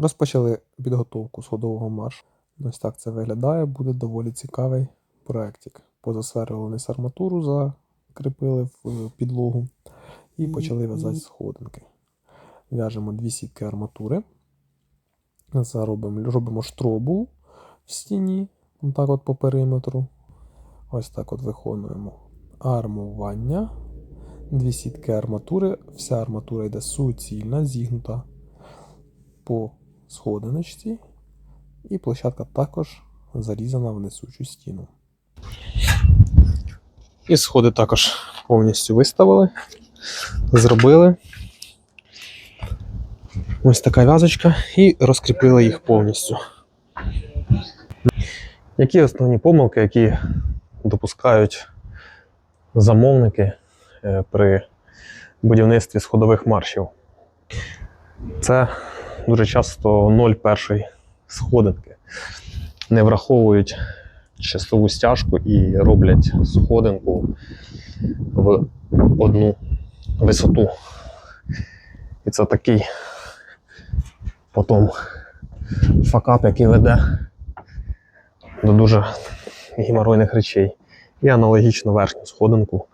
Розпочали підготовку сходового маршу. Ось так це виглядає, буде доволі цікавий проєктик. Позасверлили арматуру, закріпили в е, підлогу і почали в'язати сходинки. В'яжемо дві сітки арматури. Заробимо, робимо штробу в стіні, так от по периметру. Ось так от виконуємо армування. Дві сітки арматури. Вся арматура йде суцільна, зігнута по сходиночці. І площадка також зарізана в несучу стіну. І сходи також повністю виставили, зробили. Ось така в'язочка, і розкріпили їх повністю. Які основні помилки, які допускають замовники е, при будівництві сходових маршів? Це дуже часто ноль першої сходинки. Не враховують чистову стяжку і роблять сходинку в одну висоту. І це такий потім факап, який веде до дуже геморойних речей. І аналогічно верхню сходинку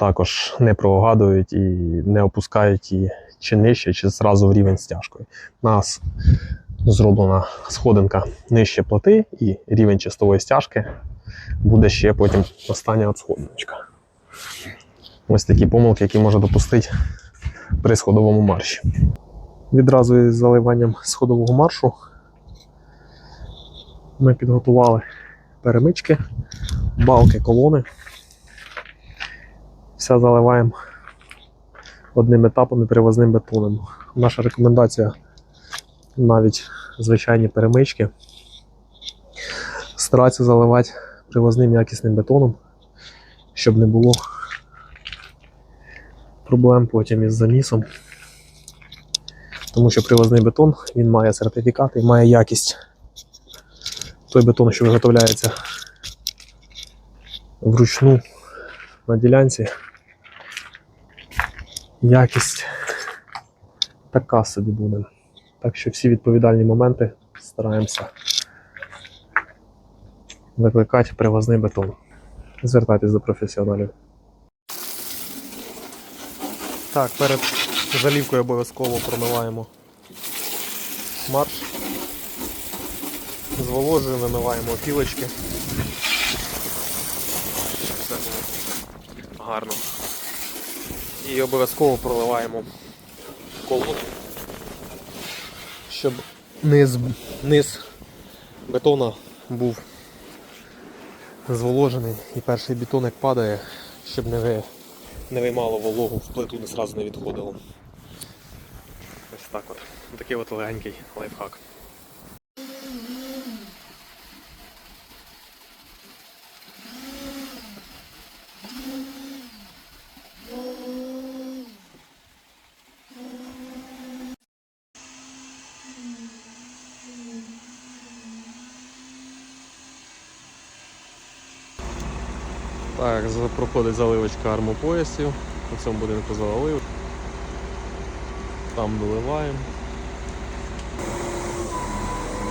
також не прогадують і не опускають її чи нижче, чи зразу в рівень з тяжкою. У нас зроблена сходинка нижче плити, і рівень чистової стяжки буде ще потім остання сходиночка. Ось такі помилки, які може допустити при сходовому марші. Відразу із заливанням сходового маршу ми підготували перемички, балки, колони. Все заливаємо одним етапом і привозним бетоном. Наша рекомендація навіть звичайні перемички. Старатися заливати привозним якісним бетоном, щоб не було проблем потім із замісом. Тому що привозний бетон він має сертифікат і має якість. Той бетон, що виготовляється вручну на ділянці. Якість така собі буде. Так що всі відповідальні моменти стараємося викликати привозний бетон. Звертайтесь до професіоналів. Так, перед залівкою обов'язково промиваємо марш. Зволожуємо, вимиваємо опілочки. Гарно. І обов'язково проливаємо колоду, щоб низ, низ бетона був зволожений і перший бетон падає, щоб не, ви, не виймало вологу, в плиту не зразу не відходило. Ось так от. Такий от легенький лайфхак. Так, проходить заливочка армопоясів. У цьому будинку залили. Там доливаємо.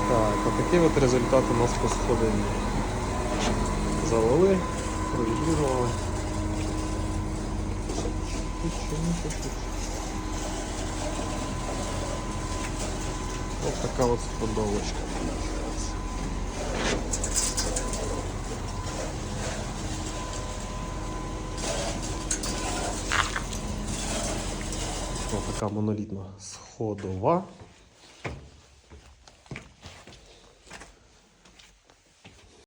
Так, а такий от результат у нас по сходині. Залили, проігрували. Ось така от сходовочка. Ось така монолітна сходова.